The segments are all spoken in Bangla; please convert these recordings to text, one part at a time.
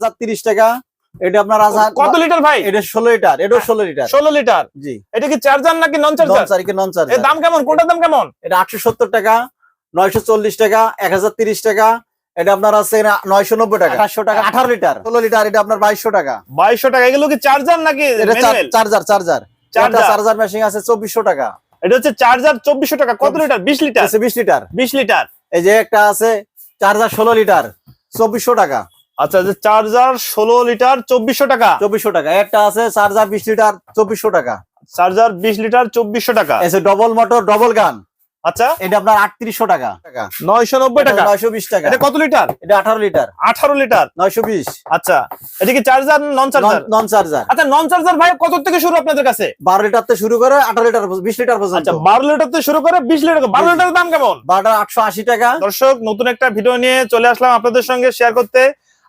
হাজার তিরিশ টাকা। এটা আপনার কত লিটার ভাই? এটা ষোলো লিটার এটাও ষোলো লিটার। ষোলো লিটার? জি। এটা কি চার্জার নাকি নন চার্জার চার্জার নন এর চার্জার দাম কেমন? কোনটার দাম কেমন? এটা আটশো সত্তর টাকা নয়শো চল্লিশ টাকা এক টাকা। এটা আপনার আছে নয়শো নব্বই টাকা। আঠাশশো টাকা। আঠারো লিটার। ষোলো লিটার এটা আপনার বাইশশো টাকা। বাইশশো টাকা। এগুলো কি চার্জার নাকি এটা manual? Charger charger. Charger. Machine আছে চব্বিশশো টাকা। এটা হচ্ছে চার্জার চব্বিশশো টাকা। কত লিটার? বিশ লিটার? আছে বিশ লিটার। বিশ লিটার। এই যে একটা আছে চার্জার ষোলো লিটার চব্বিশশো টাকা। আচ্ছা যে চার্জার ষোলো লিটার চব্বিশশো টাকা। চব্বিশশো টাকা। একটা আছে চার্জার বিশ লিটার চব্বিশশো টাকা। চার্জার বিশ লিটার চব্বিশশো টাকা। এসে ডবল মোটর ডবল গান আচ্ছা। এটা আপনার আটত্রিশশো টাকা। নয়শো নব্বই টাকা। নয়শো বিশ টাকা। এটা কত লিটার? এটা আঠারো লিটার। আঠারো লিটার। নয়শো বিশ। আচ্ছা। এটা কি charger non charger non charger আচ্ছা নন চার্জার ভাই কত থেকে শুরু আপনাদের কাছে? বারো লিটার থেকে শুরু করে আঠারো লিটার বিশ লিটার পর্যন্ত। আচ্ছা বারো লিটার থেকে শুরু করে বিশ লিটার বারো জি। লিটারের দাম কেমন? বারোটা আটশো আশি টাকা। দর্শক নতুন একটা ভিডিও নিয়ে চলে আসলাম আপনাদের সঙ্গে শেয়ার করতে।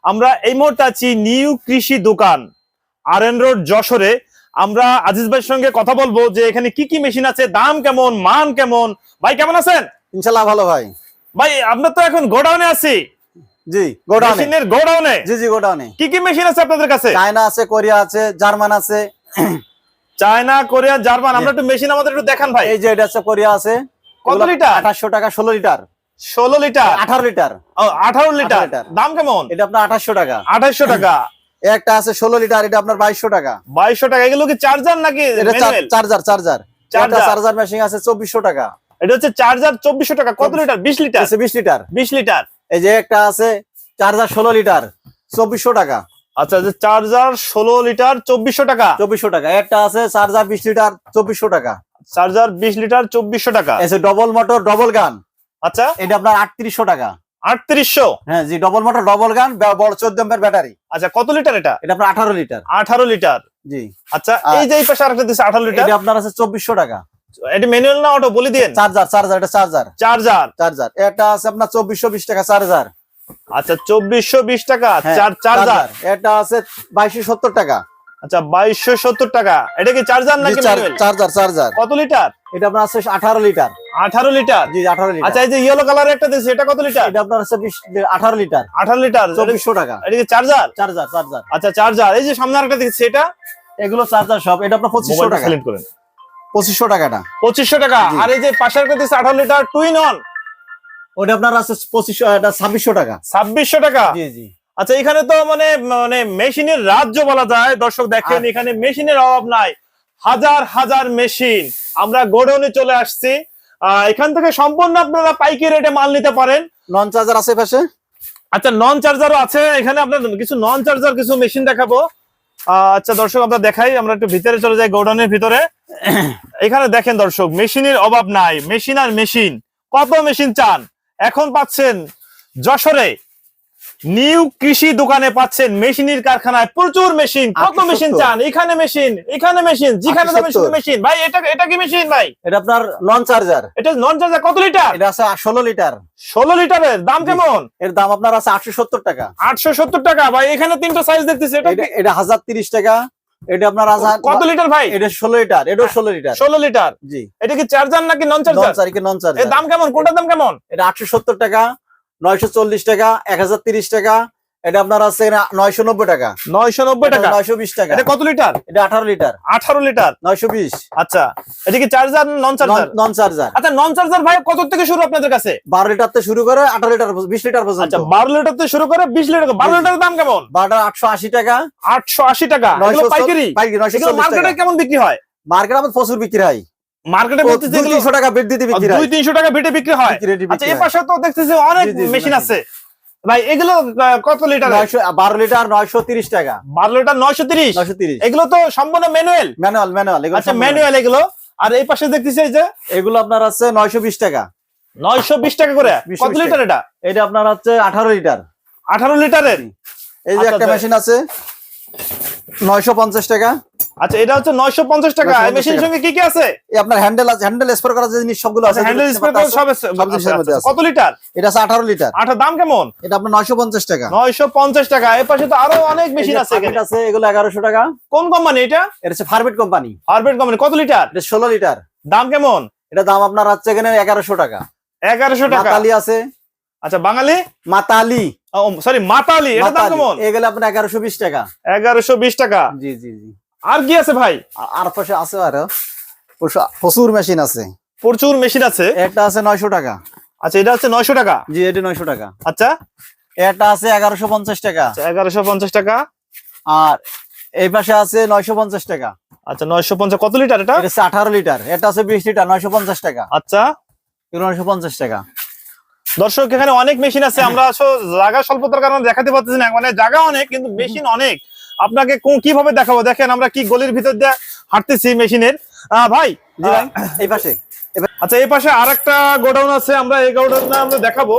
আমরা এই মুহূর্তে আছি নিউ কৃষি দোকান আর এন রোড যশোরে। আমরা আজিজ ভাইয়ের সঙ্গে কথা বলব যে এখানে কি কি মেশিন আছে দাম কেমন মান কেমন? ভাই কেমন আছেন? ইনশাল্লাহ ভালো ভাই। ভাই আপনার তো এখন গোডাউনে আছি। জি গোডাউনে। মেশিনের গোডাউনে। জি জি গোডাউনে। কি কি মেশিন আছে আপনাদের কাছে? চায়না আছে কোরিয়া আছে জার্মান আছে। China Korea German. আমরা একটু মেশিন আমাদের একটু দেখান ভাই। এই যে এটা আছে কোরিয়া আছে। কত লিটার? আঠাশশো টাকা ষোলো লিটার। ষোলো লিটার? আঠারো লিটার। আঠারো লিটার। দাম কেমন? এটা আপনার আঠাশশো টাকা। আঠাইশো টাকা। একটা আছে ষোলো লিটার এটা আপনার বাইশশো টাকা। বাইশশো টাকা। এগুলো কি চার্জার নাকি চার্জার চার্জার। চার্জার মেশিন আছে চব্বিশশো টাকা। এটা হচ্ছে চার্জার চব্বিশশো টাকা। কত লিটার? বিশ লিটার? আছে বিশ লিটার। বিশ লিটার। এই যে একটা আছে চার্জার ষোলো লিটার চব্বিশশো টাকা। আচ্ছা যে চার্জার ষোলো লিটার চব্বিশশো টাকা। চব্বিশশো টাকা। একটা আছে চার্জার বিশ লিটার চব্বিশশো টাকা। চার্জার বিশ লিটার চব্বিশশো টাকা। ডবল মোটর ডবল গান আচ্ছা? এটা আপনার আটত্রিশশো টাকা। আটত্রিশশো? হ্যাঁ জি ডবল মোটর ডবল গান বড় চোদ্দ এম্পের ব্যাটারি আচ্ছা কত লিটার এটা? এটা আপনার আঠারো লিটার আঠারো লিটার জি। আচ্ছা এই যে এই পাশে আরেকটা দিচ্ছে আঠারো লিটার এটা আপনার আছে চব্বিশশো টাকা। এটা ম্যানুয়াল না অটো বলে দিন চার্জার চার্জার এটা চার্জার চার্জার চার্জার এটা আছে আপনার চব্বিশশো বিশ টাকা চার্জার আচ্ছা চব্বিশশো বিশ টাকা। হ্যাঁ, চার্জার এটা আছে বাইশশো সত্তর টাকা। আচ্ছা বাইশশো সত্তর টাকা। এটা কি চার্জার নাকি? চার্জার চার্জার কত লিটার এটা আপনার আছে আঠারো লিটার আঠারো লিটার? জি আঠারো লিটার। আচ্ছা এই যে ইয়েলো কালারের একটা এটা কত লিটার? এটা আপনার আঠারো লিটার। আঠারো লিটার। চব্বিশশো টাকা। এটা চার্জার চার্জার চার্জার আচ্ছা চার্জার এই যে সামনে এটা? এগুলো চার্জার সব। এটা আপনার পঁচিশশো টাকা। করেন। পঁচিশশো টাকাটা। পঁচিশশো টাকা। আর এই যে একটা আঠারো লিটার টুইন অন ওটা আপনার আছে পঁচিশশো এটা ছাব্বিশশো টাকা। ছাব্বিশশো টাকা? জি জি। আচ্ছা এখানে তো মানে মানে মেশিনের রাজ্য বলা যায়। দর্শক দেখেন এখানে মেশিনের অভাব নাই। হাজার হাজার মেশিন। আমরা গোডাউনে চলে আসছি। এখান থেকে সম্পূর্ণ আপনারা পাইকি রেটে মাল নিতে পারেন। নন চার্জার আছে পাশে? আচ্ছা নন চার্জারও আছে। এখানে আপনার কিছু নন চার্জার কিছু মেশিন দেখাবো। আচ্ছা দর্শক আমরা দেখাই। আমরা একটু ভিতরে চলে যাই গোডাউনের ভিতরে। এখানে দেখেন দর্শক মেশিনের অভাব নাই। মেশিন আর মেশিন কত মেশিন চান? এখন পাচ্ছেন যশোরে নিউ কৃষি দোকানে পাচ্ছেন মেশিনের কারখানায় প্রচুর মেশিন। কত মেশিন চান? এখানে মেশিন এখানে মেশিন যেখানে সত্তর। মেশিন ভাই এটা এটা কি মেশিন ভাই? এটা আপনার নন চার্জার এটা নন চার্জার কত লিটার? এটা আছে ষোলো লিটার। ষোলো লিটারের দাম কেমন? এর দাম আপনার আছে আটশো সত্তর টাকা। আটশো সত্তর টাকা। ভাই এখানে তিনটা সাইজ দেখতেছি এটা এটা এটা হাজার তিরিশ টাকা। এটা আপনার কত লিটার ভাই? এটা ষোলো লিটার এটাও ষোলো লিটার। ষোলো লিটার। জি। এটা কি চার্জার নাকি non charger non charger charger এর দাম কেমন? কোনটার দাম কেমন? এটা আটশো সত্তর টাকা। নয়শো চল্লিশ টাকা এক হাজার তিরিশ টাকা এটা আপনার আছে নয়শো নব্বই টাকা। নয়শো নব্বই টাকা? নয়শো বিশ টাকা। এটা কত লিটার? এটা আঠারো লিটার। আঠারো লিটার? নয়শো বিশ। আচ্ছা এটা কি charger non charger non charger আচ্ছা নন চার্জার ভাই কত থেকে শুরু আপনাদের কাছে? বারো লিটার থেকে শুরু করে আঠারো লিটার বিশ লিটার পর্যন্ত। আচ্ছা বারো লিটার থেকে শুরু করে বিশ লিটার। বারো। লিটারের দাম কেমন? বারোটা আটশো আশি টাকা। আটশো আশি টাকা। নয়শো পাইকারি? পাইকারি নয়শো মার্কেটে কেমন বিক্রি হয়? মার্কেট আমাদের প্রচুর বিক্রি হয়। মার্কেটে বলতেছে টাকা বেড দিতে বিক্রি দুই তিনশো টাকা বেটে বিক্রি হয়। আচ্ছা এই পাশে তো দেখতেছি অনেক মেশিন আছে। ভাই এগুলো কত লিটার? লিটার নয়শো তিরিশ টাকা। বারো লিটার নয়শো তিরিশ? নয়শো তিরিশ। এগুলো তো সম্পূর্ণ ম্যানুয়াল? ম্যানুয়াল ম্যানুয়াল এগুলো আচ্ছা ম্যানুয়াল এগুলো। আর এই পাশে দেখতেছি এই যে এগুলো আপনার আছে নয়শো বিশ টাকা। নয়শো বিশ টাকা করে? 220 কত লিটার এটা? এটা আপনার হচ্ছে আঠারো লিটার। আঠারো লিটারের? এই যে আচ্ছা, একটা। মেশিন আছে। নয়শো পঞ্চাশ টাকা। আচ্ছা এটা হচ্ছে নয়শো পঞ্চাশ টাকা। 950 মেশিনের সঙ্গে কি কি আছে? এই আপনার হ্যান্ডেল আছে হ্যান্ডেল স্প্রে করার যে জিনিস সবগুলো আছে হ্যান্ডেল স্প্রে আছে, সব আচ্ছা, মধ্যে আচ্ছা, আছে। কত লিটার? এটা আছে আঠারো লিটার। আঠার দাম কেমন? এটা আপনার নয়শো পঞ্চাশ টাকা। নয়শো পঞ্চাশ টাকা। এর পাশে তো আরও অনেক মেশিন আছে এখানে। আছে এগুলো এগারোশো টাকা। কোন কোম্পানি এটা? এটা হচ্ছে ফার্মেট কোম্পানি হারবেট কোম্পানি কত লিটার? এটা ষোলো লিটার। দাম কেমন? এটা দাম আপনার হচ্ছে এখানে এগারোশো টাকা। এগারোশো টাকা। মাতালি আছে। আচ্ছা বাঙালি? মাতালি। সরি মাতালি এটা দাম কেমন? এগুলো আপনার এগারোশো বিশ টাকা। এগারোশো বিশ টাকা। জি জি জি। আর কি আছে ভাই? আর পাশে আছে আরও। প্রচুর- মেশিন আছে। প্রচুর মেশিন আছে? এটা আছে নয়শো টাকা। আচ্ছা এটা হচ্ছে নয়শো টাকা? জি এটা নয়শো টাকা। আচ্ছা। এটা আছে এগারোশো পঞ্চাশ টাকা। এগারোশো পঞ্চাশ টাকা। আর এই পাশে আছে নয়শো পঞ্চাশ টাকা। আচ্ছা নয়শো পঞ্চাশ কত লিটার এটা? আঠারো লিটার। এটা আছে বিশ লিটার নয়শো পঞ্চাশ টাকা। আচ্ছা। নয়শো পঞ্চাশ টাকা। দর্শক এখানে অনেক মেশিন আছে। আমরা আসলে জায়গা স্বল্পতার কারণে দেখাতে পারতেছি না। মানে জায়গা অনেক কিন্তু মেশিন অনেক। আপনাকে কীভাবে দেখাবো? দেখেন আমরা কি গলির ভিতর দিয়ে হাঁটতেছি মেশিনের আহ, ভাই এই পাশে। আচ্ছা এই পাশে আর একটা গোডাউন আছে আমরা এই গোডাউনটা আমরা দেখাবো।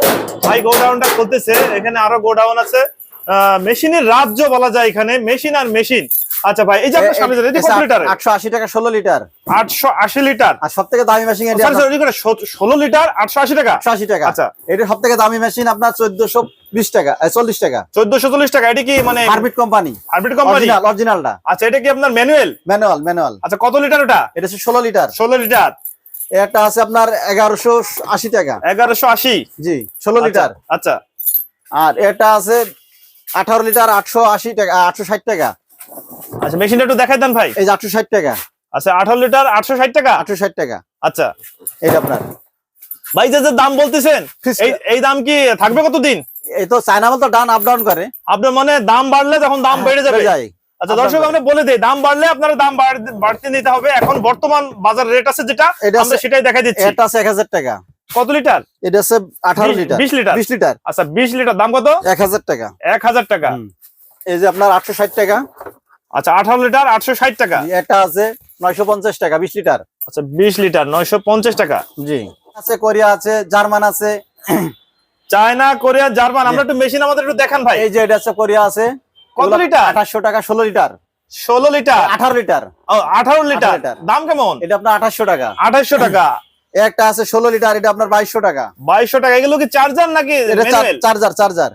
ভাই গোডাউনটা খুলতেছে এখানে আরও গোডাউন আছে। আহ, মেশিনের রাজ্য বলা যায় এখানে মেশিন আর মেশিন আচ্ছা ভাই এই যে আপনার সামনে এটা কত লিটার আটশো আশি টাকা ষোলো লিটার। আটশো আশি লিটার? আর সব থেকে দামি মেশিন এটা সরি সরি করে ষোলো লিটার আটশো আশি টাকা? একশো আশি টাকা। আচ্ছা। এটা সব থেকে দামি মেশিন আপনার চোদ্দশো বিশ টাকা চল্লিশ টাকা। চোদ্দশো চল্লিশ টাকা এটা কি মানে হারবিট কোম্পানি আরবিট কোম্পানি অরিজিনালটা আচ্ছা এটা কি আপনার ম্যানুয়াল ম্যানুয়াল ম্যানুয়াল আচ্ছা কত লিটার ওটা? এটা হচ্ছে ষোলো লিটার। ষোলো লিটার। এটা আছে আপনার এগারোশো আশি টাকা। এগারোশো আশি? জি ষোলো লিটার। আচ্ছা। আর এটা আছে আঠারো লিটার আটশো আশি টাকা আটশো ষাট টাকা। আচ্ছা মেশিনটা একটু দেখাই দেন ভাই। এই যে আটশো ষাট টাকা। আচ্ছা আঠারো লিটার আটশো ষাট টাকা? আটশো ষাট টাকা। আচ্ছা। এটা আপনার। ভাই যে দাম বলতেছেন এই এই দাম কি থাকবে কতদিন? এই তো চায়না মাল তো ডান আপ ডাউন করে। আপনার মানে দাম বাড়লে তখন দাম বেড়ে যাবে। আচ্ছা দর্শক আমরা বলে দিই দাম বাড়লে আপনারা দাম বাড়তে নিতে হবে। এখন বর্তমান বাজার রেট আছে যেটা আমরা সেটাই দেখাই দিচ্ছি। এটা আছে এক হাজার টাকা। কত লিটার? এটা আছে আঠারো বিশ- লিটার। বিশ লিটার? বিশ লিটার। আচ্ছা বিশ লিটার দাম কত? এক হাজার টাকা। এক হাজার টাকা। এই যে আপনার আটশো ষাট টাকা। আচ্ছা আঠারো লিটার আটশো ষাট টাকা। একটা আছে নয়শো পঞ্চাশ টাকা বিশ লিটার। আচ্ছা বিশ লিটার নয়শো পঞ্চাশ টাকা। জি। আছে কোরিয়া আছে জার্মান আছে। চায়না কোরিয়া জার্মান আমরা একটু মেশিন আমাদের একটু দেখান ভাই। এই যে এটা আছে কোরিয়া আছে। কত লিটার? আঠাশশো টাকা ষোলো লিটার। ষোলো লিটার? আঠারো লিটার। আঠারো লিটার। দাম কেমন? এটা আপনার আঠাশশো টাকা। আঠাইশো টাকা। একটা আছে ষোলো লিটার এটা আপনার বাইশশো টাকা। বাইশশো টাকা এগুলো কি চার্জার নাকি manual? Charger charger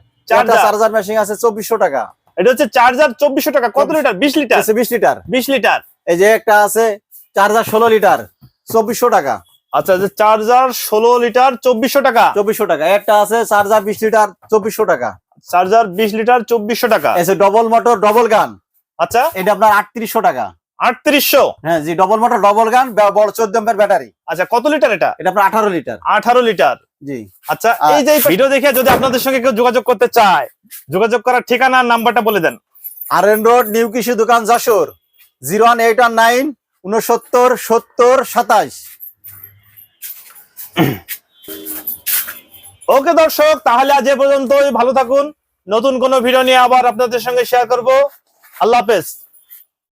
charger machine আছে চব্বিশশো টাকা। এটা হচ্ছে চার্জার চব্বিশশো টাকা। কত লিটার? বিশ লিটার? বিশ লিটার। বিশ লিটার। এই যে একটা আছে চার্জার ষোলো লিটার চব্বিশশো টাকা। আচ্ছা যে চার্জার ষোলো লিটার চব্বিশশো টাকা। চব্বিশশো টাকা। একটা আছে চার্জার বিশ লিটার চব্বিশশো টাকা। চার্জার বিশ লিটার চব্বিশশো টাকা। ডবল মোটর ডবল গান। আচ্ছা। এটা আপনার আটত্রিশশো টাকা। আটত্রিশশো? হ্যাঁ জি ডবল মোটর ডবল গান বড় চোদ্দ ব্যাটারি। আচ্ছা কত লিটার এটা? এটা আপনার আঠারো লিটার। আঠারো লিটার। জি। আচ্ছা এই যে ভিডিও দেখে যদি আপনাদের সঙ্গে কেউ যোগাযোগ করতে চায় যোগাযোগ করার ঠিকানা আর নাম্বারটা বলে দেন। আর এন রোড নিউ কৃষি দোকান Jessore zero one eight one nine উনসত্তর সত্তর সাতাইশ ওকে দর্শক তাহলে আজ এ পর্যন্তই। ভালো থাকুন। নতুন কোনো ভিডিও নিয়ে আবার আপনাদের সঙ্গে শেয়ার করব। আল্লাহ হাফেজ।